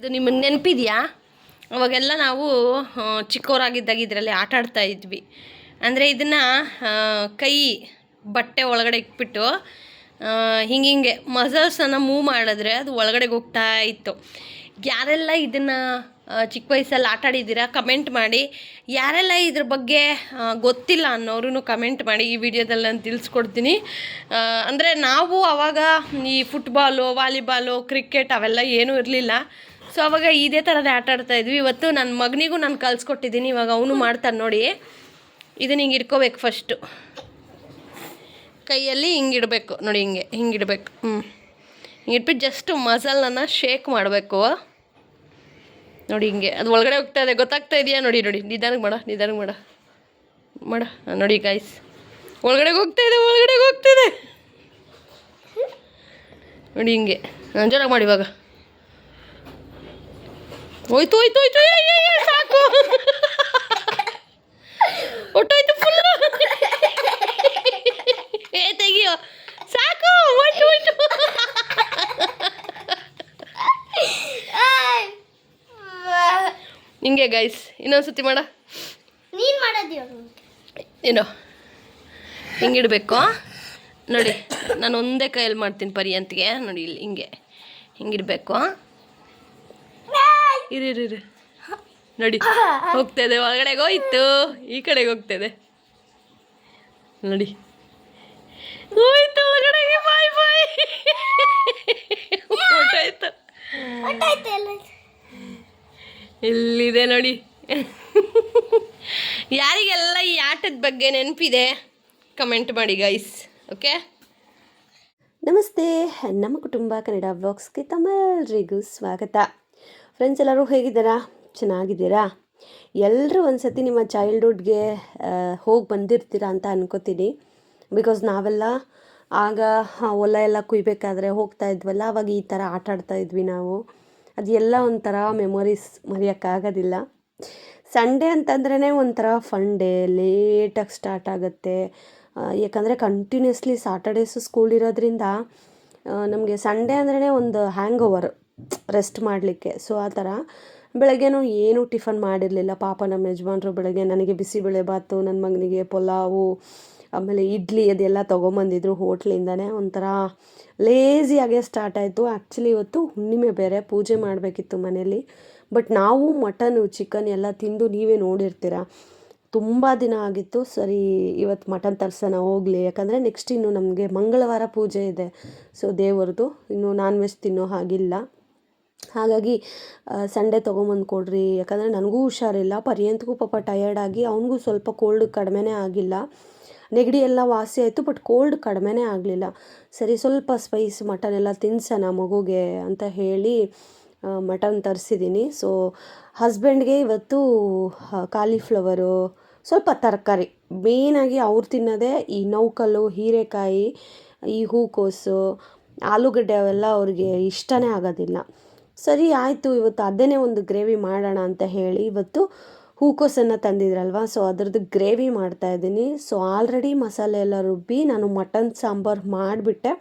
ಇದು ನಿಮ್ಮ ನೆನಪಿದೆಯಾ? ಅವಾಗೆಲ್ಲ ನಾವು ಚಿಕ್ಕವರಾಗಿದ್ದಾಗ ಇದರಲ್ಲಿ ಆಟ ಆಡ್ತಾ ಇದ್ವಿ. ಅಂದರೆ ಇದನ್ನು ಕೈ, ಬಟ್ಟೆ ಒಳಗಡೆ ಇಟ್ಬಿಟ್ಟು ಹಿಂಗೆ ಹಿಂಗೆ ಮಸಲ್ಸನ್ನು ಮೂವ್ ಮಾಡಿದ್ರೆ ಅದು ಒಳಗಡೆಗೆ ಹೋಗ್ತಾ ಇತ್ತು. ಯಾರೆಲ್ಲ ಇದನ್ನು ಚಿಕ್ಕ ವಯಸ್ಸಲ್ಲಿ ಆಟ ಆಡಿದ್ದೀರಾ ಕಮೆಂಟ್ ಮಾಡಿ. ಯಾರೆಲ್ಲ ಇದ್ರ ಬಗ್ಗೆ ಗೊತ್ತಿಲ್ಲ ಅನ್ನೋರು ಕಮೆಂಟ್ ಮಾಡಿ. ಈ ವಿಡಿಯೋದಲ್ಲಿ ನಾನು ತಿಳಿಸ್ಕೊಡ್ತೀನಿ. ಅಂದರೆ ನಾವು ಆವಾಗ ಈ ಫುಟ್ಬಾಲು ವಾಲಿಬಾಲು ಕ್ರಿಕೆಟ್ ಅವೆಲ್ಲ ಏನೂ ಇರಲಿಲ್ಲ. ಸೊ ಅವಾಗ ಇದೇ ಥರದ ಆಟ ಆಡ್ತಾ ಇದ್ವಿ. ಇವತ್ತು ನನ್ನ ಮಗನಿಗೂ ನಾನು ಕಲಿಸ್ಕೊಟ್ಟಿದ್ದೀನಿ ಇವಾಗ ಅವನು ಮಾಡ್ತಾನೆ ನೋಡಿ. ಇದನ್ನ ಹಿಂಗೆ ಇಟ್ಕೋಬೇಕು ಫಸ್ಟು ಕೈಯಲ್ಲಿ ಹಿಂಗಿಡಬೇಕು ನೋಡಿ ಹಿಂಗೆ ಹಿಂಗಿಡಬೇಕು ಹ್ಞೂ ಹಿಂಗೆ ಇಟ್ಬಿಟ್ಟು ಜಸ್ಟ್ ಮಸಾಲನ್ನ ಶೇಕ್ ಮಾಡಬೇಕು. ನೋಡಿ ಹಿಂಗೆ. ಅದು ಒಳಗಡೆ ಹೋಗ್ತಾ ಇದೆ. ಗೊತ್ತಾಗ್ತಾ ಇದೆಯಾ? ನೋಡಿ ನೋಡಿ. ನಿಧಾನಕ್ಕೆ ಮಾಡ ನಿಧಾನಕ್ಕೆ ಮಾಡ. ಮಾಡ. ನೋಡಿ ಗಾಯ್ಸ್ ಒಳಗಡೆ ಹೋಗ್ತಾ ಇದೆ, ಒಳಗಡೆ ಇದೆ. ನೋಡಿ ಹಿಂಗೆ. ಜೋರಾಗಿ ಮಾಡಿ ಇವಾಗ. ಹೋಯ್ತು ಹೋಯ್ತು ಹೋಯ್ತು. ಸಾಕು. ಒಟ್ಟೋಯ್ತು ಫುಲ್ ಏ ತೆಗಿಯೋ. ಸಾಕು ಹೋಯ್ತು ಹೋಯ್ತು. ಹಿಂಗೆ ಗೈಸ್ ಇನ್ನೊಂದ್ಸತಿ ಮಾಡ. ನೀನ್ ಮಾಡೋದು ಏನೋ ಹಿಂಗಿಡಬೇಕು ನೋಡಿ ನಾನು ಒಂದೇ ಕೈಯಲ್ಲಿ ಮಾಡ್ತೀನಿ ಪರ್ಯಂತಿಗೆ ನೋಡಿ ಇಲ್ಲಿ ಹಿಂಗೆ ಹಿಂಗಿಡಬೇಕು ಇರು ನಡಿ ಹೋಗ್ತಾ ನೋಡಿ. ಹೋಗ್ತದೆ ಒಳಗಡೆಗೆ ಹೋಯ್ತು. ಈ ಕಡೆಗೆ ಹೋಗ್ತದೆ. ನೋಡಿ. ಹೋಯ್ತು ಒಳಗಡೆಗೆ ಬಾಯ್ ಬಾಯ್. ಹೊಟ್ಟಾಯ್ತು ಎಲ್ಲಿದೆ ಇಲ್ಲಿದೆ ನೋಡಿ. ಯಾರಿಗೆಲ್ಲ ಈ ಆಟದ ಬಗ್ಗೆ ನೆನಪಿದೆ ಕಮೆಂಟ್ ಮಾಡಿ ಗೈಸ್ ಓಕೆ ನಮಸ್ತೆ. ನಮ್ಮ ಕುಟುಂಬ ಕನ್ನಡ ಬ್ಲಾಗ್ಸ್ಗೆ ತಮ್ಮೆಲ್ರಿಗೂ ಸ್ವಾಗತ. ಫ್ರೆಂಡ್ಸ್ ಎಲ್ಲರೂ ಹೇಗಿದ್ದೀರಾ? ಚೆನ್ನಾಗಿದ್ದೀರಾ? ಎಲ್ಲರೂ ಒಂದು ಸತಿ ನಿಮ್ಮ ಚೈಲ್ಡ್ಹುಡ್ಗೆ ಹೋಗಿ ಬಂದಿರ್ತೀರಾ ಅಂತ ಅನ್ಕೋತೀನಿ. ಬಿಕಾಸ್ ನಾವೆಲ್ಲ ಆಗ ಹೊಲ ಎಲ್ಲ ಕುಯ್ಬೇಕಾದ್ರೆ ಹೋಗ್ತಾ ಇದ್ವಲ್ಲ, ಅವಾಗ ಈ ಥರ ಆಟ ಆಡ್ತಾ ಇದ್ವಿ ನಾವು. ಅದೆಲ್ಲ ಒಂಥರ ಮೆಮೊರೀಸ್ ಮರೆಯೋಕ್ಕಾಗೋದಿಲ್ಲ. ಸಂಡೇ ಅಂತಂದ್ರೇ ಒಂಥರ ಫನ್ ಡೇ ಲೇಟಾಗಿ ಸ್ಟಾರ್ಟ್ ಆಗುತ್ತೆ. ಯಾಕಂದರೆ ಕಂಟಿನ್ಯೂಸ್ಲಿ ಸಾಟರ್ಡೇಸು ಸ್ಕೂಲ್ ಇರೋದ್ರಿಂದ ನಮಗೆ ಸಂಡೇ ಅಂದ್ರೇ ಒಂದು ಹ್ಯಾಂಗ್ ಓವರ್ ರೆಸ್ಟ್ ಮಾಡಲಿಕ್ಕೆ. ಸೊ ಆ ಥರ ಬೆಳಗ್ಗೆನೂ ಏನೂ ಟಿಫನ್ ಮಾಡಿರಲಿಲ್ಲ. ಪಾಪ ನಮ್ಮ ಯಜಮಾನ್ರು ಬೆಳಗ್ಗೆ ನನಗೆ ಬಿಸಿಬೇಳೆ ಬಾತು, ನನ್ನ ಮಗನಿಗೆ ಪಲಾವು, ಆಮೇಲೆ ಇಡ್ಲಿ ಅದೆಲ್ಲ ತೊಗೊಂಬಂದಿದ್ರು ಹೋಟ್ಲಿಂದನೇ. ಒಂಥರ ಲೇಸಿಯಾಗೆ ಸ್ಟಾರ್ಟ್ ಆಯಿತು. ಆ್ಯಕ್ಚುಲಿ ಇವತ್ತು ಹುಣ್ಣಿಮೆ ಬೇರೆ, ಪೂಜೆ ಮಾಡಬೇಕಿತ್ತು ಮನೇಲಿ ಬಟ್ ನಾವು ಮಟನು ಚಿಕನ್ ಎಲ್ಲ ತಿಂದು ನೀವೇ ನೋಡಿರ್ತೀರ. ತುಂಬ ದಿನ ಆಗಿತ್ತು. ಸರಿ, ಇವತ್ತು ಮಟನ್ ತರ್ಸೋಣ, ಹೋಗಲಿ. ಯಾಕಂದರೆ ನೆಕ್ಸ್ಟ್ ಇನ್ನು ನಮಗೆ ಮಂಗಳವಾರ ಪೂಜೆ ಇದೆ. ಸೊ ದೇವರದು. ಇನ್ನು ನಾನ್ ವೆಜ್ ತಿನ್ನೋ ಹಾಗಿಲ್ಲ. ಹಾಗಾಗಿ ಸಂಡೇ ತೊಗೊಂಬಂದು ಕೊಡ್ರಿ. ಯಾಕಂದರೆ ನನಗೂ ಹುಷಾರಿಲ್ಲ. ಪರ್ಯಂತಕ್ಕೂ ಪಾಪ ಟಯರ್ಡಾಗಿ ಅವನಿಗೂ ಸ್ವಲ್ಪ ಕೋಲ್ಡ್ ಕಡಿಮೆನೇ ಆಗಿಲ್ಲ. ನೆಗಡಿ ಎಲ್ಲ ವಾಸಿ ಆಯಿತು ಬಟ್ ಕೋಲ್ಡ್ ಕಡಿಮೆನೇ ಆಗಲಿಲ್ಲ. ಸರಿ, ಸ್ವಲ್ಪ ಸ್ಪೈಸ್ ಮಟನ್ ಎಲ್ಲ ತಿನ್ಸೋಣ ಮಗುಗೆ ಅಂತ ಹೇಳಿ ಮಟನ್ ತರಿಸಿದ್ದೀನಿ ಸೊ ಹಸ್ಬೆಂಡ್ಗೆ ಇವತ್ತು ಕಾಲಿಫ್ಲವರು ಸ್ವಲ್ಪ ತರಕಾರಿ. ಮೇಯ್ನಾಗಿ ಅವ್ರು ತಿನ್ನೋದೇ ಈ ನೌಕಲ್ಲು, ಹೀರೆಕಾಯಿ, ಈ ಹೂಕೋಸು, ಆಲೂಗಡ್ಡೆ ಅವೆಲ್ಲ ಅವ್ರಿಗೆ ಇಷ್ಟನೇ ಆಗೋದಿಲ್ಲ. ಸರಿ ಆಯಿತು, ಇವತ್ತು ಅದೇ ಒಂದು ಗ್ರೇವಿ ಮಾಡೋಣ ಅಂತ ಹೇಳಿ ಇವತ್ತು ಹೂಕೋಸನ್ನು ತಂದಿದ್ರಲ್ವ? ಸೊ ಅದ್ರದ್ದು ಗ್ರೇವಿ ಮಾಡ್ತಾ ಇದ್ದೀನಿ. ಸೊ ಆಲ್ರೆಡಿ ಮಸಾಲೆ ಎಲ್ಲ ರುಬ್ಬಿ ನಾನು ಮಟನ್ ಸಾಂಬಾರು ಮಾಡಿಬಿಟ್ಟೆ.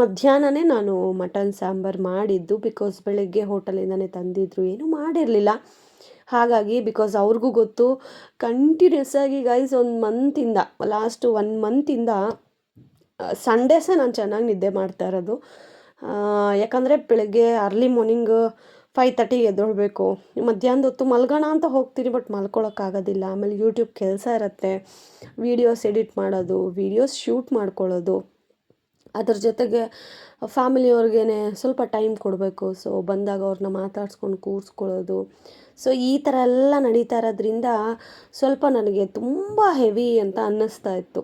ಮಧ್ಯಾಹ್ನನೇ ನಾನು ಮಟನ್ ಸಾಂಬಾರು ಮಾಡಿದ್ದು ಬಿಕಾಸ್ ಬೆಳಗ್ಗೆ ಹೋಟೆಲಿಂದನೇ ತಂದಿದ್ರು. ಏನೂ ಮಾಡಿರಲಿಲ್ಲ. ಹಾಗಾಗಿ ಬಿಕಾಸ್ ಅವ್ರಿಗೂ ಗೊತ್ತು ಕಂಟಿನ್ಯೂಸ್ ಆಗಿ ಗೈಸ್ ಒಂದು ಮಂತಿಂದ ಲಾಸ್ಟ್ ಒನ್ ಮಂತಿಂದ ಸಂಡೇಸೇ ನಾನು ಚೆನ್ನಾಗಿ ನಿದ್ದೆ ಮಾಡ್ತಾ ಇರೋದು. ಯಾಕಂದರೆ ಬೆಳಗ್ಗೆ ಅರ್ಲಿ ಮಾರ್ನಿಂಗ್ ಫೈವ್ ತರ್ಟಿಗೆ ಎದ್ದೇಳಬೇಕು. ಮಧ್ಯಾಹ್ನದ ಹೊತ್ತು ಮಲ್ಗೋಣ ಅಂತ ಹೋಗ್ತೀನಿ ಬಟ್ ಮಲ್ಕೊಳ್ಳೋಕ್ಕಾಗೋದಿಲ್ಲ ಆಮೇಲೆ ಯೂಟ್ಯೂಬ್ ಕೆಲಸ ಇರುತ್ತೆ. ವೀಡಿಯೋಸ್ ಎಡಿಟ್ ಮಾಡೋದು ವೀಡಿಯೋಸ್ ಶೂಟ್ ಮಾಡ್ಕೊಳ್ಳೋದು. ಅದ್ರ ಜೊತೆಗೆ ಫ್ಯಾಮಿಲಿಯವ್ರಿಗೇ ಸ್ವಲ್ಪ ಟೈಮ್ ಕೊಡಬೇಕು. ಸೊ ಬಂದಾಗ ಅವ್ರನ್ನ ಮಾತಾಡ್ಸ್ಕೊಂಡು ಕೂರಿಸ್ಕೊಳ್ಳೋದು. ಸೊ ಈ ಥರ ಎಲ್ಲ ನಡೀತಾ ಇರೋದ್ರಿಂದ ಸ್ವಲ್ಪ ನನಗೆ ತುಂಬ ಹೆವಿ ಅಂತ ಅನ್ನಿಸ್ತಾ ಇತ್ತು.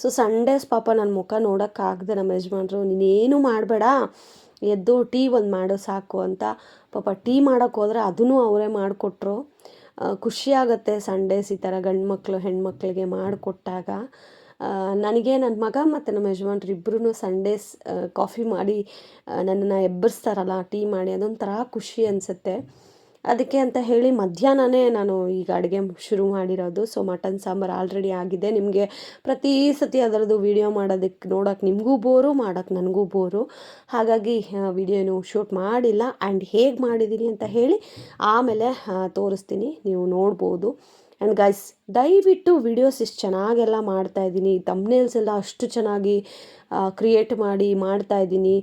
ಸೊ ಸಂಡೇಸ್ ಪಾಪ ನನ್ನ ಮುಖ ನೋಡೋಕ್ಕಾಗದೆ ನಮ್ಮ ಯಜಮಾನ್ರು ನೀನೇನು ಮಾಡಬೇಡ, ಎದ್ದು ಟೀ ಒಂದು ಮಾಡೋ ಸಾಕು ಅಂತ. ಪಾಪ ಟೀ ಮಾಡೋಕ್ಕೆ ಹೋದರೆ ಅದನ್ನು ಅವರೇ ಮಾಡಿಕೊಟ್ರು. ಖುಷಿಯಾಗತ್ತೆ ಸಂಡೇಸ್ ಈ ಥರ ಗಂಡು ಮಕ್ಕಳು ಹೆಣ್ಮಕ್ಳಿಗೆ ಮಾಡಿಕೊಟ್ಟಾಗ. ನನಗೆ ನನ್ನ ಮಗ ಮತ್ತು ನಮ್ಮ ಯಜಮಾನ್ರು ಇಬ್ಬರೂ ಸಂಡೇಸ್ ಕಾಫಿ ಮಾಡಿ ನನ್ನನ್ನು ಎಬ್ಬರಿಸ್ತಾರಲ್ಲ ಟೀ ಮಾಡಿ, ಅದೊಂಥರ ಖುಷಿ ಅನಿಸುತ್ತೆ. ಅದಕ್ಕೆ ಅಂತ ಹೇಳಿ ಮಧ್ಯಾಹ್ನನೇ ನಾನು ಈಗ ಅಡುಗೆ ಶುರು ಮಾಡಿರೋದು. ಸೊ ಮಟನ್ ಸಾಂಬಾರು ಆಲ್ರೆಡಿ ಆಗಿದೆ. ನಿಮಗೆ ಪ್ರತಿ ಸತಿ ಅದರದ್ದು ವಿಡಿಯೋ ಮಾಡೋದಕ್ಕೆ ನೋಡೋಕೆ ನಿಮಗೂ ಬೋರು ಮಾಡೋಕೆ ನನಗೂ ಬೋರು ಹಾಗಾಗಿ ವಿಡಿಯೋನು ಶೂಟ್ ಮಾಡಿಲ್ಲ. ಆ್ಯಂಡ್ ಹೇಗೆ ಮಾಡಿದ್ದೀನಿ ಅಂತ ಹೇಳಿ ಆಮೇಲೆ ತೋರಿಸ್ತೀನಿ. ನೀವು ನೋಡ್ಬೋದು. ಆ್ಯಂಡ್ ಗೈಸ್ ದಯವಿಟ್ಟು ವಿಡಿಯೋಸ್ ಇಷ್ಟು ಚೆನ್ನಾಗೆಲ್ಲ ಮಾಡ್ತಾಯಿದ್ದೀನಿ ತಮ್ನೇಲ್ಸ್ ಎಲ್ಲ ಅಷ್ಟು ಚೆನ್ನಾಗಿ ಕ್ರಿಯೇಟ್ ಮಾಡಿ ಮಾಡ್ತಾಯಿದ್ದೀನಿ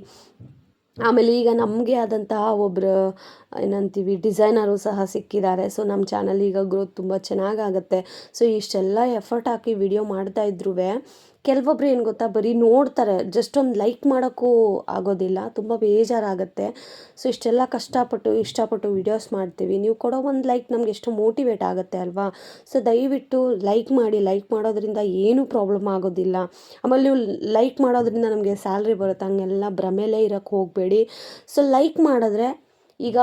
ಆಮೇಲೆ ಈಗ ನಮಗೆ ಆದಂತಹ ಒಬ್ಬರು ಏನಂತೀವಿ, ಡಿಸೈನರು ಸಹ ಸಿಕ್ಕಿದ್ದಾರೆ. ಸೊ ನಮ್ಮ ಚಾನಲ್ ಈಗ ಗ್ರೋತ್ ತುಂಬ ಚೆನ್ನಾಗಾಗತ್ತೆ ಸೊ ಇಷ್ಟೆಲ್ಲ ಎಫರ್ಟ್ ಹಾಕಿ ವಿಡಿಯೋ ಮಾಡ್ತಾ ಇದ್ರೂ ಕೆಲವೊಬ್ರು ಏನು ಗೊತ್ತಾ, ಬರೀ ನೋಡ್ತಾರೆ ಜಸ್ಟ್ ಒಂದು ಲೈಕ್ ಮಾಡೋಕ್ಕೂ ಆಗೋದಿಲ್ಲ, ತುಂಬ ಬೇಜಾರಾಗುತ್ತೆ. ಸೊ ಇಷ್ಟೆಲ್ಲ ಕಷ್ಟಪಟ್ಟು, ಇಷ್ಟಪಟ್ಟು ವಿಡಿಯೋಸ್ ಮಾಡ್ತೀವಿ. ನೀವು ಕೊಡೋ ಒಂದು ಲೈಕ್ ನಮ್ಗೆ ಎಷ್ಟು ಮೋಟಿವೇಟ್ ಆಗುತ್ತೆ ಅಲ್ವಾ? ಸೊ ದಯವಿಟ್ಟು ಲೈಕ್ ಮಾಡಿ ಲೈಕ್ ಮಾಡೋದ್ರಿಂದ ಏನೂ ಪ್ರಾಬ್ಲಮ್ ಆಗೋದಿಲ್ಲ. ಆಮೇಲೆ ನೀವು ಲೈಕ್ ಮಾಡೋದ್ರಿಂದ ನಮಗೆ ಸ್ಯಾಲ್ರಿ ಬರುತ್ತೆ, ಹಂಗೆಲ್ಲ ಭ್ರಮೆಲೇ ಇರೋಕ್ಕೆ ಹೋಗಬೇಡಿ. ಸೊ ಲೈಕ್ ಮಾಡಿದ್ರೆ ಈಗ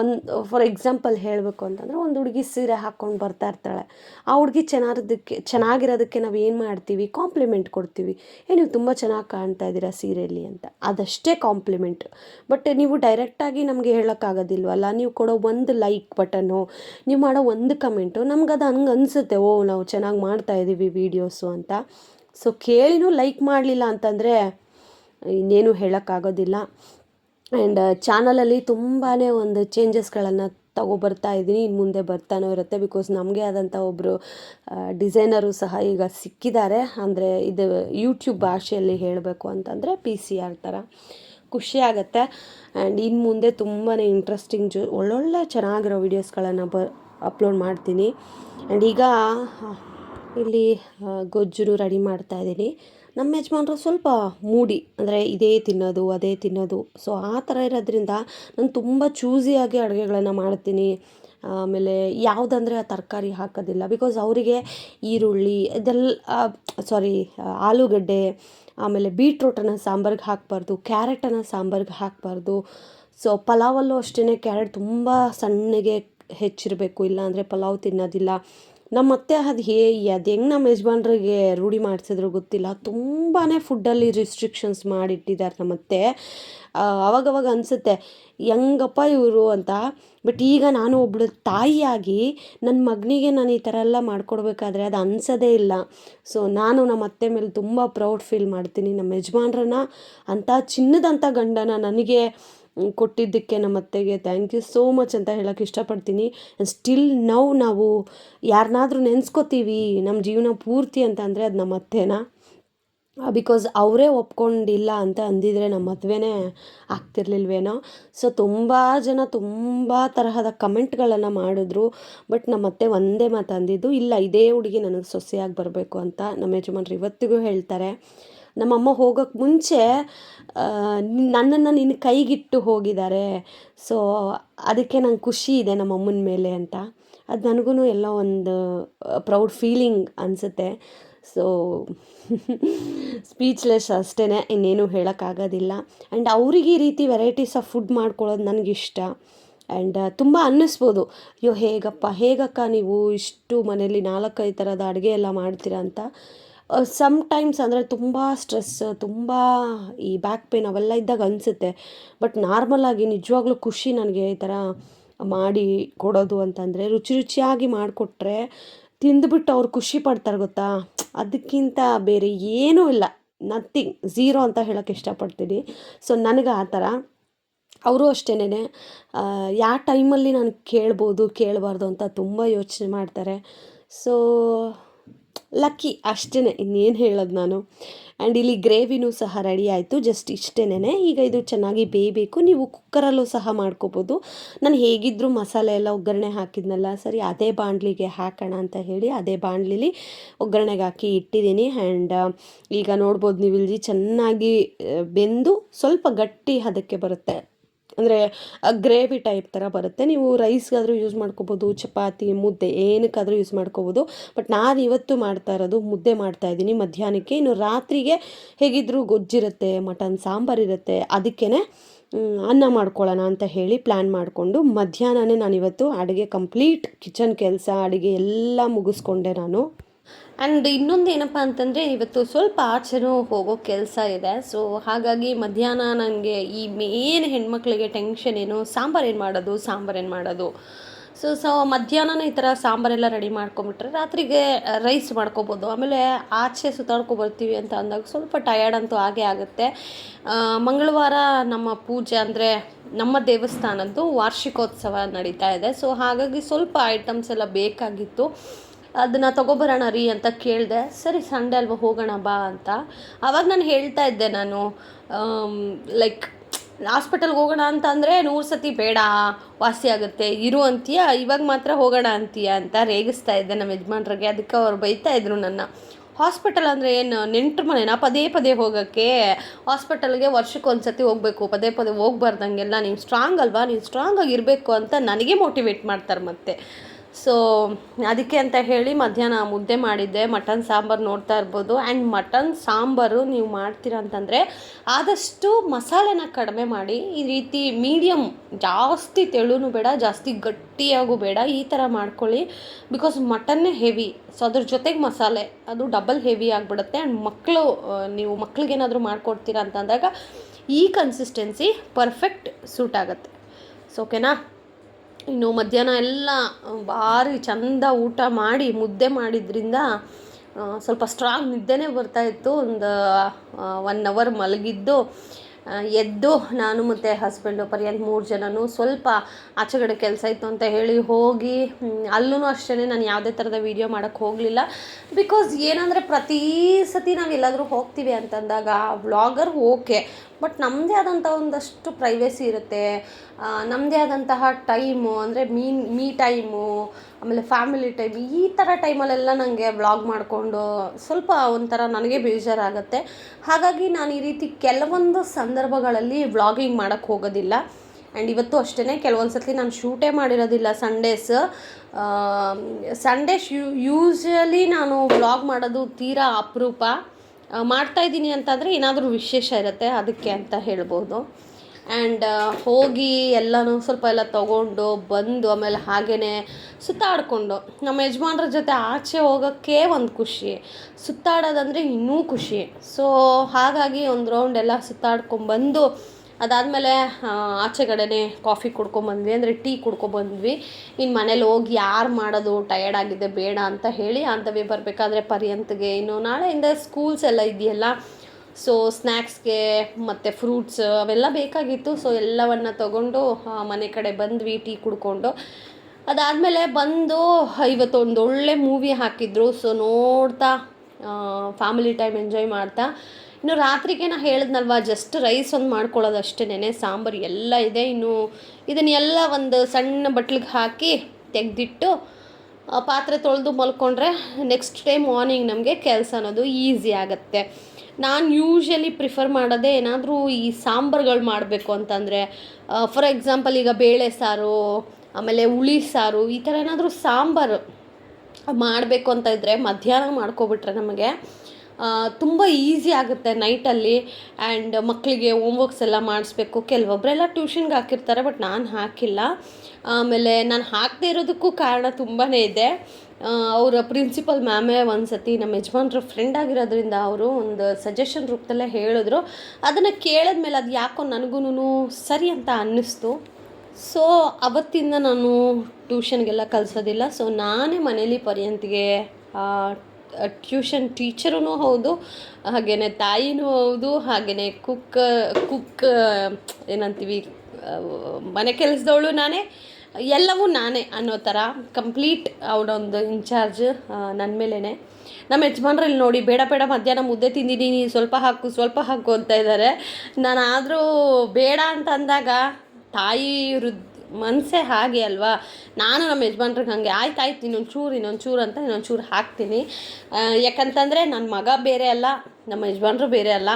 ಒಂದು ಫಾರ್ ಎಕ್ಸಾಂಪಲ್ ಹೇಳಬೇಕು ಅಂತಂದರೆ ಒಂದು ಹುಡುಗಿ ಸೀರೆ ಹಾಕ್ಕೊಂಡು ಬರ್ತಾ ಇರ್ತಾಳೆ. ಆ ಹುಡುಗಿ ಚೆನ್ನಾಗಿರೋದಕ್ಕೆ ಚೆನ್ನಾಗಿರೋದಕ್ಕೆ ನಾವು ಏನು ಮಾಡ್ತೀವಿ? ಕಾಂಪ್ಲಿಮೆಂಟ್ ಕೊಡ್ತೀವಿ. ಏ, ನೀವು ತುಂಬ ಚೆನ್ನಾಗಿ ಕಾಣ್ತಾ ಇದ್ದೀರಾ ಸೀರೆಯಲ್ಲಿ ಅಂತ. ಅದಷ್ಟೇ ಕಾಂಪ್ಲಿಮೆಂಟ್ ಬಟ್ ನೀವು ಡೈರೆಕ್ಟಾಗಿ ನಮಗೆ ಹೇಳೋಕ್ಕಾಗೋದಿಲ್ವಲ್ಲ? ನೀವು ಕೊಡೋ ಒಂದು ಲೈಕ್ ಬಟನ್ನು ನೀವು ಮಾಡೋ ಒಂದು ಕಮೆಂಟು ನಮ್ಗೆ ಅದು ಹಂಗೆ ಅನಿಸುತ್ತೆ. ಓ, ನಾವು ಚೆನ್ನಾಗಿ ಮಾಡ್ತಾ ಇದ್ದೀವಿ ವೀಡಿಯೋಸು ಅಂತ. ಸೊ ಕೇಳಿನೂ ಲೈಕ್ ಮಾಡಲಿಲ್ಲ ಅಂತಂದರೆ ಇನ್ನೇನು ಹೇಳೋಕ್ಕಾಗೋದಿಲ್ಲ. ಆ್ಯಂಡ್ ಚಾನಲಲ್ಲಿ ತುಂಬಾ ಒಂದು ಚೇಂಜಸ್ಗಳನ್ನು ತಗೊಬರ್ತಾ ಇದ್ದೀನಿ. ಇನ್ನು ಮುಂದೆ ಬರ್ತಾನೂ ಇರುತ್ತೆ ಬಿಕಾಸ್ ನಮಗೆ ಆದಂಥ ಒಬ್ಬರು ಡಿಸೈನರು ಸಹ ಈಗ ಸಿಕ್ಕಿದ್ದಾರೆ. ಅಂದರೆ ಇದು ಯೂಟ್ಯೂಬ್ ಭಾಷೆಯಲ್ಲಿ ಹೇಳಬೇಕು ಅಂತಂದರೆ ಪಿ ಸಿ ಆರ್ ಥರ ಖುಷಿ ಆಗುತ್ತೆ. ಆ್ಯಂಡ್ ಇನ್ನು ಮುಂದೆ ತುಂಬಾ ಇಂಟ್ರೆಸ್ಟಿಂಗ್ ಜೊ, ಒಳ್ಳೊಳ್ಳೆ ಚೆನ್ನಾಗಿರೋ ವೀಡಿಯೋಸ್ಗಳನ್ನು ಬ ಅಪ್ಲೋಡ್ ಮಾಡ್ತೀನಿ. ಆ್ಯಂಡ್ ಈಗ ಇಲ್ಲಿ ಗೊಜ್ಜುರು ಗೊಜ್ಜು ರೆಡಿ ಮಾಡ್ತಾ ಇದ್ದೀನಿ. ನಮ್ಮ ಯಜಮಾನ್ರು ಸ್ವಲ್ಪ ಮೂಡಿ, ಅಂದರೆ ಇದೇ ತಿನ್ನೋದು, ಅದೇ ತಿನ್ನೋದು. ಸೊ ಆ ಥರ ಇರೋದ್ರಿಂದ ನಾನು ತುಂಬ ಚೂಸಿಯಾಗಿ ಅಡುಗೆಗಳನ್ನು ಮಾಡ್ತೀನಿ. ಆಮೇಲೆ ಯಾವುದಂದರೆ ಆ ತರಕಾರಿ ಹಾಕೋದಿಲ್ಲ. ಬಿಕಾಸ್ ಅವರಿಗೆ ಈರುಳ್ಳಿ, ಇದೆಲ್ಲ ಸಾರಿ ಆಲೂಗಡ್ಡೆ, ಆಮೇಲೆ ಬೀಟ್ರೂಟನ್ನು ಸಾಂಬಾರ್ಗೆ ಹಾಕಬಾರ್ದು, ಕ್ಯಾರೆಟನ್ನು ಸಾಂಬಾರ್ಗೆ ಹಾಕಬಾರ್ದು. ಸೊ ಪಲಾವಲ್ಲೂ ಅಷ್ಟೇ ಕ್ಯಾರೆಟ್ ತುಂಬ ಸಣ್ಣಗೆ ಹೆಚ್ಚಿರಬೇಕು, ಇಲ್ಲಾಂದರೆ ಪಲಾವ್ ತಿನ್ನೋದಿಲ್ಲ. ನಮ್ಮ ಅತ್ತೆ ಅದು ಹೇ ಅದು ಹೆಂಗೆ ನಮ್ಮ ಯಜಮಾನ್ರಿಗೆ ರೂಢಿ ಮಾಡಿಸಿದ್ರು ಗೊತ್ತಿಲ್ಲ. ತುಂಬಾ ಫುಡ್ಡಲ್ಲಿ ರಿಸ್ಟ್ರಿಕ್ಷನ್ಸ್ ಮಾಡಿಟ್ಟಿದ್ದಾರೆ ನಮ್ಮ ಅತ್ತೆ. ಅವಾಗವಾಗ ಅನಿಸುತ್ತೆ, ಹೆಂಗಪ್ಪ ಇವರು ಅಂತ? ಬಟ್ ಈಗ ನಾನು ಒಬ್ಳು ತಾಯಿಯಾಗಿ ನನ್ನ ಮಗನಿಗೆ ನಾನು ಈ ಥರ ಎಲ್ಲ ಮಾಡಿಕೊಡ್ಬೇಕಾದ್ರೆ ಅದು ಅನ್ಸೋದೇ ಇಲ್ಲ. ಸೊ ನಾನು ನಮ್ಮ ಅತ್ತೆ ಮೇಲೆ ತುಂಬ ಪ್ರೌಡ್ ಫೀಲ್ ಮಾಡ್ತೀನಿ. ನಮ್ಮ ಯಜಮಾನ್ರನ್ನ ಅಂಥ ಚಿನ್ನದಂಥ ಗಂಡನ ನನಗೆ ಕೊಟ್ಟಿದ್ದಕ್ಕೆ ನಮ್ಮ ಅತ್ತೆಗೆ ಥ್ಯಾಂಕ್ ಯು ಸೋ ಮಚ್ ಅಂತ ಹೇಳೋಕ್ಕೆ ಇಷ್ಟಪಡ್ತೀನಿ. ಸ್ಟಿಲ್ ನೌ ನಾವು ಯಾರನ್ನಾದ್ರೂ ನೆನೆಸ್ಕೋತೀವಿ ನಮ್ಮ ಜೀವನ ಪೂರ್ತಿ ಅಂತ ಅಂದರೆ ಅದು ನಮ್ಮ ಅತ್ತೆನ? ಬಿಕಾಸ್ ಅವರೇ ಒಪ್ಕೊಂಡಿಲ್ಲ ಅಂತ ಅಂದಿದ್ರೆ ನಮ್ಮ ಮದುವೆನೇ ಆಗ್ತಿರ್ಲಿಲ್ವೇನೋ? ಸೊ ತುಂಬ ಜನ ತುಂಬ ತರಹದ ಕಮೆಂಟ್ಗಳನ್ನು ಮಾಡಿದ್ರು. ಬಟ್ ನಮ್ಮ ಅತ್ತೆ ಒಂದೇ ಮಾತು ಅಂದಿದ್ದು ಇಲ್ಲ, ಇದೇ ಹುಡುಗಿ ನನಗೆ ಸೊಸೆಯಾಗಿ ಬರಬೇಕು ಅಂತ ನಮ್ಮ ಯಜಮಾನ್ರು ಇವತ್ತಿಗೂ ಹೇಳ್ತಾರೆ. ನಮ್ಮಮ್ಮ ಹೋಗೋಕ್ಕೆ ಮುಂಚೆ ನನ್ನನ್ನು ನಿನ್ನ ಕೈಗಿಟ್ಟು ಹೋಗಿದ್ದಾರೆ ಸೊ ಅದಕ್ಕೆ ನಂಗೆ ಖುಷಿ ಇದೆ ನಮ್ಮಮ್ಮನ ಮೇಲೆ ಅಂತ. ಅದು ನನಗೂ ಎಲ್ಲ ಒಂದು ಪ್ರೌಡ್ ಫೀಲಿಂಗ್ ಅನಿಸುತ್ತೆ. ಸೊ ಸ್ಪೀಚ್ಲೆಸ್ ಅಷ್ಟೇ ಇನ್ನೇನು ಹೇಳೋಕ್ಕಾಗೋದಿಲ್ಲ. ಆ್ಯಂಡ್ ಅವ್ರಿಗೆ ಈ ರೀತಿ ವೆರೈಟೀಸ್ ಆಫ್ ಫುಡ್ ಮಾಡ್ಕೊಳ್ಳೋದು ನನಗಿಷ್ಟ. ಆ್ಯಂಡ್ ತುಂಬ ಅನ್ನಿಸ್ಬೋದು. ಅಯ್ಯೋ, ಹೇಗಪ್ಪ, ಹೇಗಕ್ಕ ನೀವು ಇಷ್ಟು ಮನೇಲಿ ನಾಲ್ಕೈದು ಥರದ ಅಡುಗೆ ಎಲ್ಲ ಮಾಡ್ತೀರಾ ಅಂತ. ಸಮ್ ಟೈಮ್ಸ್ ಅಂದರೆ ತುಂಬ ಸ್ಟ್ರೆಸ್ ತುಂಬ ಈ ಬ್ಯಾಕ್ ಪೇನ್ ಅವೆಲ್ಲ ಇದ್ದಾಗ ಅನಿಸುತ್ತೆ. ಬಟ್ ನಾರ್ಮಲಾಗಿ ನಿಜವಾಗ್ಲೂ ಖುಷಿ ನನಗೆ ಈ ಥರ ಮಾಡಿ ಕೊಡೋದು ಅಂತಂದರೆ ರುಚಿ ರುಚಿಯಾಗಿ ಮಾಡಿಕೊಟ್ರೆ ತಿಂದುಬಿಟ್ಟು ಅವ್ರು ಖುಷಿ ಪಡ್ತಾರೆ ಗೊತ್ತಾ? ಅದಕ್ಕಿಂತ ಬೇರೆ ಏನೂ ಇಲ್ಲ. ನಥಿಂಗ್ ಝೀರೋ ಅಂತ ಹೇಳೋಕ್ಕೆ ಇಷ್ಟಪಡ್ತೀನಿ. ಸೊ ನನಗೆ ಆ ಥರ ಅವರು ಅಷ್ಟೇನೆ ಯಾವ ಟೈಮಲ್ಲಿ ನಾನು ಕೇಳ್ಬೋದು, ಕೇಳಬಾರ್ದು ಅಂತ ತುಂಬ ಯೋಚನೆ ಮಾಡ್ತಾರೆ. ಸೊ ಲಕ್ಕಿ ಅಷ್ಟೇ ಇನ್ನೇನು ಹೇಳೋದು ನಾನು. ಆ್ಯಂಡ್ ಇಲ್ಲಿ ಗ್ರೇವಿನೂ ಸಹ ರೆಡಿ ಆಯಿತು ಜಸ್ಟ್ ಇಷ್ಟೇನೆ ಈಗ ಇದು ಚೆನ್ನಾಗಿ ಬೇಯಬೇಕು. ನೀವು ಕುಕ್ಕರಲ್ಲೂ ಸಹ ಮಾಡ್ಕೋಬೋದು. ನಾನು ಹೇಗಿದ್ದರೂ ಮಸಾಲೆ ಎಲ್ಲ ಒಗ್ಗರಣೆ ಹಾಕಿದ್ನಲ್ಲ, ಸರಿ, ಅದೇ ಬಾಣಲಿಗೆ ಹಾಕೋಣ ಅಂತ ಹೇಳಿ ಅದೇ ಬಾಣಲಿಲಿ ಒಗ್ಗರಣೆಗೆ ಹಾಕಿ ಇಟ್ಟಿದ್ದೀನಿ. ಆ್ಯಂಡ್ ಈಗ ನೋಡ್ಬೋದು ನೀವು ಇಲ್ಲಿ ಚೆನ್ನಾಗಿ ಬೆಂದು ಸ್ವಲ್ಪ ಗಟ್ಟಿ ಹದಕ್ಕೆ ಬರುತ್ತೆ. ಅಂದರೆ ಗ್ರೇವಿ ಟೈಪ್ ಥರ ಬರುತ್ತೆ. ನೀವು ರೈಸ್ಗಾದರೂ ಯೂಸ್ ಮಾಡ್ಕೋಬೋದು, ಚಪಾತಿ, ಮುದ್ದೆ, ಏನಕ್ಕಾದರೂ ಯೂಸ್ ಮಾಡ್ಕೋಬೋದು. ಬಟ್ ನಾನು ಇವತ್ತು ಮಾಡ್ತಾ ಇರೋದು ಮುದ್ದೆ ಮಾಡ್ತಾ ಇದ್ದೀನಿ ಮಧ್ಯಾಹ್ನಕ್ಕೆ. ಇನ್ನು ರಾತ್ರಿಗೆ ಹೇಗಿದ್ದರೂ ಗೊಜ್ಜಿರುತ್ತೆ, ಮಟನ್ ಸಾಂಬಾರು ಇರುತ್ತೆ ಅದಕ್ಕೇ ಅನ್ನ ಮಾಡ್ಕೊಳ್ಳೋಣ ಅಂತ ಹೇಳಿ ಪ್ಲ್ಯಾನ್ ಮಾಡಿಕೊಂಡು ಮಧ್ಯಾಹ್ನನೇ ನಾನಿವತ್ತು ಅಡುಗೆ ಕಂಪ್ಲೀಟ್ ಕಿಚನ್ ಕೆಲಸ, ಅಡುಗೆ ಎಲ್ಲ ಮುಗಿಸ್ಕೊಂಡೆ ನಾನು. ಆ್ಯಂಡ್ ಇನ್ನೊಂದು ಏನಪ್ಪ ಅಂತಂದರೆ, ಇವತ್ತು ಸ್ವಲ್ಪ ಆಚೆನೂ ಹೋಗೋ ಕೆಲಸ ಇದೆ. ಸೊ ಹಾಗಾಗಿ ಮಧ್ಯಾಹ್ನ ನನಗೆ ಈ ಮೇನ್ ಹೆಣ್ಮಕ್ಳಿಗೆ ಟೆನ್ಷನ್ ಏನು, ಸಾಂಬಾರು ಏನು ಮಾಡೋದು, ಸಾಂಬಾರು ಏನು ಮಾಡೋದು. ಸೊ ಸೊ ಮಧ್ಯಾಹ್ನನೇ ಈ ಥರ ಸಾಂಬಾರೆಲ್ಲ ರೆಡಿ ಮಾಡ್ಕೊಂಬಿಟ್ರೆ ರಾತ್ರಿಗೆ ರೈಸ್ ಮಾಡ್ಕೊಬೋದು. ಆಮೇಲೆ ಆಚೆ ಸುತ್ತಾಡ್ಕೊ ಬರ್ತೀವಿ ಅಂತ ಅಂದಾಗ ಸ್ವಲ್ಪ ಟಯರ್ಡ್ ಅಂತೂ ಆಗೇ ಆಗುತ್ತೆ. ಮಂಗಳವಾರ ನಮ್ಮ ಪೂಜೆ ಅಂದರೆ ನಮ್ಮ ದೇವಸ್ಥಾನದ್ದು ವಾರ್ಷಿಕೋತ್ಸವ ನಡೀತಾ ಇದೆ. ಸೊ ಹಾಗಾಗಿ ಸ್ವಲ್ಪ ಐಟಮ್ಸ್ ಎಲ್ಲ ಬೇಕಾಗಿತ್ತು. ಅದನ್ನು ತೊಗೊಬರೋಣ ರೀ ಅಂತ ಕೇಳಿದೆ, ಸರಿ ಸಂಡೆ ಅಲ್ವಾ ಹೋಗೋಣ ಬಾ ಅಂತ. ಆವಾಗ ನಾನು ಹೇಳ್ತಾ ಇದ್ದೆ ನಾನು ಲೈಕ್ ಹಾಸ್ಪಿಟಲ್ಗೆ ಹೋಗೋಣ ಅಂತ ಅಂದರೆ ನೂರು ಸತಿ ಬೇಡ, ವಾಸಿ ಆಗುತ್ತೆ, ಇರು ಅಂತೀಯ, ಇವಾಗ ಮಾತ್ರ ಹೋಗೋಣ ಅಂತೀಯ ಅಂತ ರೇಗಿಸ್ತಾ ಇದ್ದೆ ನಮ್ಮ ಯಜಮಾನ್ರಿಗೆ. ಅದಕ್ಕೆ ಅವ್ರು ಬೈತಾ ಇದ್ರು ನನ್ನ. ಹಾಸ್ಪಿಟಲ್ ಅಂದರೆ ಏನು, ನೆಂಟ್ರ ಮನೆನಾ? ಪದೇ ಪದೇ ಹೋಗೋಕ್ಕೆ ಹಾಸ್ಪಿಟಲ್ಗೆ ವರ್ಷಕ್ಕೆ ಒಂದು ಸತಿ ಹೋಗಬೇಕು, ಪದೇ ಪದೇ ಹೋಗ್ಬಾರ್ದಂಗೆಲ್ಲ. ನೀವು ಸ್ಟ್ರಾಂಗ್ ಅಲ್ವಾ? ನೀವು ಸ್ಟ್ರಾಂಗ್ ಆಗಿರಬೇಕು ಅಂತ ನನಗೆ ಮೋಟಿವೇಟ್ ಮಾಡ್ತಾರೆ ಮತ್ತೆ. ಸೊ ಅದಕ್ಕೆ ಅಂತ ಹೇಳಿ ಮಧ್ಯಾಹ್ನ ಮುದ್ದೆ ಮಾಡಿದ್ದೆ. ಮಟನ್, ಸಾಂಬಾರು ನೋಡ್ತಾ ಇರ್ಬೋದು. ಆ್ಯಂಡ್ ಮಟನ್, ಸಾಂಬಾರು ನೀವು ಮಾಡ್ತೀರ ಅಂತಂದರೆ ಆದಷ್ಟು ಮಸಾಲೆನ ಕಡಿಮೆ ಮಾಡಿ, ಈ ರೀತಿ ಮೀಡಿಯಮ್ ಜಾಸ್ತಿ ತೆಳುನು ಬೇಡ, ಜಾಸ್ತಿ ಗಟ್ಟಿಯಾಗೂ ಬೇಡ, ಈ ಥರ ಮಾಡ್ಕೊಳ್ಳಿ. ಬಿಕಾಸ್ ಮಟನ್ನೇ ಹೆವಿ ಸೊ ಅದ್ರ ಜೊತೆಗೆ ಮಸಾಲೆ. ಅದು ಡಬಲ್ ಹೆವಿ ಆಗಿಬಿಡುತ್ತೆ. ಆ್ಯಂಡ್ ಮಕ್ಕಳು ನೀವು ಮಕ್ಳಿಗೇನಾದರೂ ಮಾಡಿಕೊಡ್ತೀರ ಅಂತಂದಾಗ ಈ ಕನ್ಸಿಸ್ಟೆನ್ಸಿ ಪರ್ಫೆಕ್ಟ್ ಸೂಟ್ ಆಗುತ್ತೆ. ಸೊ ಓಕೆನಾ ಇನ್ನು ಮಧ್ಯಾಹ್ನ ಎಲ್ಲ ಭಾರಿ ಚಂದ ಊಟ ಮಾಡಿ, ಮುದ್ದೆ ಮಾಡಿದ್ರಿಂದ ಸ್ವಲ್ಪ ಸ್ಟ್ರಾಂಗ್ ನಿದ್ದೆನೇ ಬರ್ತಾಯಿತ್ತು ಒಂದು ಒನ್ ಅವರ್ ಮಲಗಿದ್ದು ಎದ್ದು ನಾನು ಮತ್ತು ಹಸ್ಬೆಂಡು ಪರ್ಯಂತ ಮೂರು ಜನನು ಸ್ವಲ್ಪ ಆಚೆಗಡೆ ಕೆಲಸ ಇತ್ತು ಅಂತ ಹೇಳಿ ಹೋಗಿ ಅಲ್ಲೂ ಅಷ್ಟೇ ನಾನು ಯಾವುದೇ ಥರದ ವೀಡಿಯೋ ಮಾಡೋಕ್ಕೆ ಹೋಗಲಿಲ್ಲ. ಬಿಕಾಸ್ ಏನಂದರೆ ಪ್ರತಿ ಸತಿ ನಾವು ಎಲ್ಲಾದರೂ ಹೋಗ್ತೀವಿ ಅಂತಂದಾಗ ವ್ಲಾಗರ್ ಓಕೆ. ಬಟ್ ನಮ್ಮದೇ ಆದಂಥ ಒಂದಷ್ಟು ಪ್ರೈವೇಸಿ ಇರುತ್ತೆ. ನಮ್ಮದೇ ಆದಂತಹ ಟೈಮು ಅಂದರೆ ಮೀನ್ ಮೀ ಟೈಮು ಆಮೇಲೆ ಫ್ಯಾಮಿಲಿ ಟೈಮ್ ಈ ಥರ ಟೈಮಲ್ಲೆಲ್ಲ ನನಗೆ ವ್ಲಾಗ್ ಮಾಡಿಕೊಂಡು ಸ್ವಲ್ಪ ಒಂಥರ ನನಗೆ ಬೇಜಾರಾಗುತ್ತೆ. ಹಾಗಾಗಿ ನಾನು ಈ ರೀತಿ ಕೆಲವೊಂದು ಸಂದರ್ಭಗಳಲ್ಲಿ ವ್ಲಾಗಿಂಗ್ ಮಾಡೋಕ್ಕೆ ಹೋಗೋದಿಲ್ಲ. ಆ್ಯಂಡ್ ಇವತ್ತು ಅಷ್ಟೇ ಕೆಲವೊಂದು ಸರ್ತಿ ನಾನು ಶೂಟೇ ಮಾಡಿರೋದಿಲ್ಲ ಸಂಡೇಸ್ ಸಂಡೇಸ್ ಯು ಯೂಶ್ವಲಿ ನಾನು ವ್ಲಾಗ್ ಮಾಡೋದು ತೀರಾ ಅಪರೂಪ. ಮಾಡ್ತಾ ಇದ್ದೀನಿ ಅಂತಂದರೆ ಏನಾದರೂ ವಿಶೇಷ ಇರುತ್ತೆ ಅದಕ್ಕೆ ಅಂತ ಹೇಳ್ಬೋದು. ಆ್ಯಂಡ್ ಹೋಗಿ ಎಲ್ಲನೂ ಸ್ವಲ್ಪ ಎಲ್ಲ ತೊಗೊಂಡು ಬಂದು ಆಮೇಲೆ ಹಾಗೇ ಸುತ್ತಾಡಿಕೊಂಡು ನಮ್ಮ ಯಜಮಾನ್ರ ಜೊತೆ ಆಚೆ ಹೋಗೋಕ್ಕೆ ಒಂದು ಖುಷಿ. ಸುತ್ತಾಡೋದಂದರೆ ಇನ್ನೂ ಖುಷಿ. ಸೊ ಹಾಗಾಗಿ ಒಂದು ರೌಂಡ್ ಎಲ್ಲ ಸುತ್ತಾಡ್ಕೊಂಬಂದು ಅದಾದಮೇಲೆ ಆಚೆಗಡೆನೆ ಕಾಫಿ ಕುಡ್ಕೊಂಬಂದ್ವಿ, ಅಂದರೆ ಟೀ ಕುಡ್ಕೊಬಂದ್ವಿ. ಇನ್ನು ಮನೇಲಿ ಹೋಗಿ ಯಾರು ಮಾಡೋದು ಟಯರ್ಡ್ ಆಗಿದೆ ಬೇಡ ಅಂತ ಹೇಳಿ ಅಂಥವೇ ಬರಬೇಕಾದ್ರೆ ಪರ್ಯಂತ್ಗೆ ಇನ್ನು ನಾಳೆಯಿಂದ ಸ್ಕೂಲ್ಸ್ ಎಲ್ಲ ಇದೆಯಲ್ಲ ಸೊ ಸ್ನ್ಯಾಕ್ಸ್ಗೆ ಮತ್ತು ಫ್ರೂಟ್ಸ್ ಅವೆಲ್ಲ ಬೇಕಾಗಿತ್ತು ಸೊ ಎಲ್ಲವನ್ನು ತಗೊಂಡು ಮನೆ ಕಡೆ ಬಂದ್ವಿ, ಟೀ ಕುಡ್ಕೊಂಡು. ಅದಾದಮೇಲೆ ಬಂದು ಇವತ್ತು ಒಂದು ಒಳ್ಳೆ ಮೂವಿ ಹಾಕಿದ್ರು ಸೊ ನೋಡ್ತಾ ಫ್ಯಾಮಿಲಿ ಟೈಮ್ ಎಂಜಾಯ್ ಮಾಡ್ತಾ ಇನ್ನು ರಾತ್ರಿಗೆ ನಾ ಹೇಳಿದ್ನಲ್ವ ಜಸ್ಟ್ ರೈಸ್ ಒಂದು ಮಾಡ್ಕೊಳ್ಳೋದು ಅಷ್ಟೇ ಸಾಂಬಾರು ಎಲ್ಲ ಇದೆ, ಇನ್ನು ಇದನ್ನೆಲ್ಲ ಒಂದು ಸಣ್ಣ ಬಟ್ಲಿಗೆ ಹಾಕಿ ತೆಗೆದಿಟ್ಟು ಪಾತ್ರೆ ತೊಳೆದು ಮಲ್ಕೊಂಡ್ರೆ ನೆಕ್ಸ್ಟ್ ಡೇ ಮಾರ್ನಿಂಗ್ ನಮಗೆ ಕೆಲಸ ಅನ್ನೋದು ಈಸಿ ಆಗುತ್ತೆ. ನಾನು ಯೂಶ್ವಲಿ ಪ್ರಿಫರ್ ಮಾಡೋದೇ ಏನಾದರೂ ಈ ಸಾಂಬಾರುಗಳು ಮಾಡಬೇಕು ಅಂತಂದರೆ ಫಾರ್ ಎಕ್ಸಾಂಪಲ್ ಈಗ ಬೇಳೆ ಸಾರು, ಆಮೇಲೆ ಹುಳಿ ಸಾರು, ಈ ಥರ ಏನಾದರೂ ಸಾಂಬಾರು ಮಾಡಬೇಕು ಅಂತ ಇದ್ದರೆ ಮಧ್ಯಾಹ್ನ ಮಾಡ್ಕೊಬಿಟ್ರೆ ನಮಗೆ ತುಂಬ ಈಸಿ ಆಗುತ್ತೆ ನೈಟಲ್ಲಿ ಆ್ಯಂಡ್ ಮಕ್ಕಳಿಗೆ ಹೋಮ್ವರ್ಕ್ಸ್ ಎಲ್ಲ ಮಾಡಿಸ್ಬೇಕು. ಕೆಲವೊಬ್ಬರೆಲ್ಲ ಟ್ಯೂಷನ್ಗೆ ಹಾಕಿರ್ತಾರೆ ಬಟ್ ನಾನು ಹಾಕಿಲ್ಲ. ಆಮೇಲೆ ನಾನು ಹಾಕದೇ ಇರೋದಕ್ಕೂ ಕಾರಣ ತುಂಬಾ ಇದೆ. ಅವರ ಪ್ರಿನ್ಸಿಪಲ್ ಮ್ಯಾಮೇ ಒಂದು ಸತಿ ನಮ್ಮ ಯಜಮಾನ್ರ ಫ್ರೆಂಡ್ ಆಗಿರೋದ್ರಿಂದ ಅವರು ಒಂದು ಸಜೆಷನ್ ರೂಪದಲ್ಲೇ ಹೇಳಿದ್ರು. ಅದನ್ನು ಕೇಳಿದ್ಮೇಲೆ ಅದು ಯಾಕೋ ನನಗೂ ಸರಿ ಅಂತ ಅನ್ನಿಸ್ತು. ಸೊ ಅವತ್ತಿಂದ ನಾನು ಟ್ಯೂಷನ್ಗೆಲ್ಲ ಕಲಿಸೋದಿಲ್ಲ. ಸೊ ನಾನೇ ಮನೇಲಿ ಪರ್ಯಂತಿಗೆ ಟ್ಯೂಷನ್ ಟೀಚರೂ ಹೌದು ಹಾಗೇ ತಾಯಿನೂ ಹೌದು ಹಾಗೆಯೇ ಕುಕ್ ಕುಕ್ ಏನಂತೀವಿ ಮನೆ ಕೆಲಸದವಳು ನಾನೇ, ಎಲ್ಲವೂ ನಾನೇ ಅನ್ನೋ ಥರ ಕಂಪ್ಲೀಟ್ ಅವಳೊಂದು ಇನ್ಚಾರ್ಜ್ ನನ್ನ ಮೇಲೇ ನಮ್ಮ ಯಜಮಾನ್ರಲ್ಲಿ ನೋಡಿ, ಬೇಡ ಬೇಡ, ಮಧ್ಯಾಹ್ನ ಮುದ್ದೆ ತಿಂದಿದ್ದೀನಿ ಸ್ವಲ್ಪ ಹಾಕು ಸ್ವಲ್ಪ ಹಾಕು ಅಂತ ಇದ್ದಾರೆ. ನಾನು ಆದರೂ ಬೇಡ ಅಂತ ಅಂದಾಗ, ತಾಯಿ ವೃದ್ಧ ಮನಸ್ಸೇ ಹಾಗೆ ಅಲ್ವಾ? ನಾನು ನಮ್ಮ ಯಜಮಾನ್ರಿಗೆ ಹಾಗೆ, ಆಯ್ತು ಆಯ್ತು, ಇನ್ನೊಂದು ಚೂರು ಇನ್ನೊಂದು ಚೂರು ಅಂತ ಇನ್ನೊಂದು ಚೂರು ಹಾಕ್ತೀನಿ. ಯಾಕಂತಂದರೆ ನನ್ನ ಮಗ ಬೇರೆ ಅಲ್ಲ, ನಮ್ಮ ಯಜಮಾನ್ರು ಬೇರೆ ಅಲ್ಲ.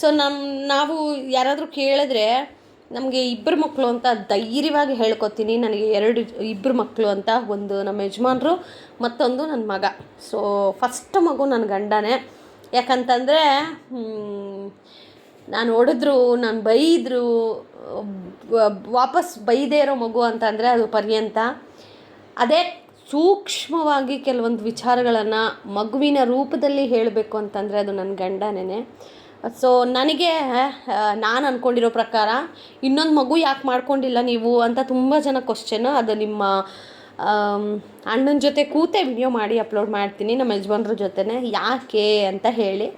ಸೊ ನಮ್ಮ ನಾವು ಯಾರಾದರೂ ಕೇಳಿದ್ರೆ ನಮಗೆ ಇಬ್ಬರು ಮಕ್ಕಳು ಅಂತ ಧೈರ್ಯವಾಗಿ ಹೇಳ್ಕೊತೀನಿ. ನನಗೆ ಎರಡು ಇಬ್ಬರು ಮಕ್ಕಳು ಅಂತ, ಒಂದು ನಮ್ಮ ಯಜಮಾನ್ರು, ಮತ್ತೊಂದು ನನ್ನ ಮಗ. ಸೊ ಫಸ್ಟ್ ಮಗು ನನ್ನ ಗಂಡನೇ. ಯಾಕಂತಂದರೆ ನಾನು ಹೊಡೆದ್ರು, ನಾನು ಬೈದರು ವಾಪಸ್ ಬೈದೇ ಇರೋ ಮಗು ಅಂತಂದರೆ ಅದು ಪರ್ಯಂತ. ಅದೇ ಸೂಕ್ಷ್ಮವಾಗಿ ಕೆಲವೊಂದು ವಿಚಾರಗಳನ್ನು ಮಗುವಿನ ರೂಪದಲ್ಲಿ ಹೇಳಬೇಕು ಅಂತಂದರೆ ಅದು ನನ್ನ ಗಂಡನೇ ಸೊ ನನಗೆ ನಾನು ಅಂದ್ಕೊಂಡಿರೋ ಪ್ರಕಾರ ಇನ್ನೊಂದು ಮಗು ಯಾಕೆ ಮಾಡ್ಕೊಂಡಿಲ್ಲ ನೀವು ಅಂತ ತುಂಬ ಜನ ಕ್ವಶನ್ ಅದು ನಿಮ್ಮ ಅಣ್ಣನ ಜೊತೆ ಕೂತೆ ವಿಡಿಯೋ ಮಾಡಿ ಅಪ್ಲೋಡ್ ಮಾಡ್ತೀನಿ, ನಮ್ಮ ಯಜಮಾನ್ರ ಜೊತೆನೇ, ಯಾಕೆ ಅಂತ ಹೇಳಿ.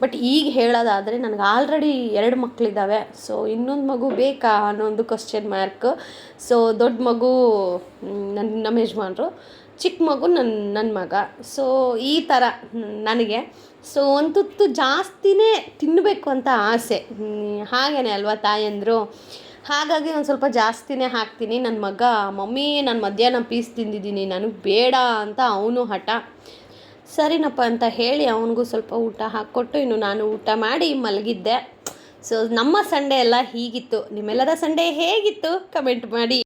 ಬಟ್ ಈಗ ಹೇಳೋದಾದರೆ ನನಗೆ ಆಲ್ರೆಡಿ ಎರಡು ಮಕ್ಕಳಿದ್ದಾವೆ ಸೊ ಇನ್ನೊಂದು ಮಗು ಬೇಕಾ ಅನ್ನೋ ಒಂದು ಕ್ವಶನ್ ಮಾರ್ಕ್ ಸೊ ದೊಡ್ಡ ಮಗು ನನ್ನ ನಮ್ಮ ಯಜಮಾನ್ರು. ಚಿಕ್ಕ ಮಗು ನನ್ನ ನನ್ನ ಮಗ. ಸೊ ಈ ಥರ ನನಗೆ. ಸೊ ಒಂದು ತುತ್ತು ಜಾಸ್ತಿನೇ ತಿನ್ನಬೇಕು ಅಂತ ಆಸೆ. ಹಾಗೇ ಹಾಗೇನೆ ಅಲ್ವಾ ತಾಯಂದರು? ಹಾಗಾಗಿ ಒಂದು ಸ್ವಲ್ಪ ಜಾಸ್ತಿನೇ ಹಾಕ್ತೀನಿ. ನನ್ನ ಮಗ, ಮಮ್ಮಿ, ನಾನು ಮಧ್ಯಾಹ್ನ ಪೀಸ್ ತಿಂದಿದ್ದೀನಿ. ನನಗೆ ಬೇಡ ಅಂತ ಅವನು ಹಠ. ಸರಿನಪ್ಪ ಅಂತ ಹೇಳಿ ಅವನಿಗೂ ಸ್ವಲ್ಪ ಊಟ ಹಾಕ್ಕೊಟ್ಟು ಇನ್ನು ನಾನು ಊಟ ಮಾಡಿ ಮಲಗಿದ್ದೆ. ಸೊ ನಮ್ಮ ಸಂಡೇ ಎಲ್ಲ ಹೀಗಿತ್ತು. ನಿಮ್ಮೆಲ್ಲರ ಸಂಡೇ ಹೇಗಿತ್ತು? ಕಮೆಂಟ್ ಮಾಡಿ.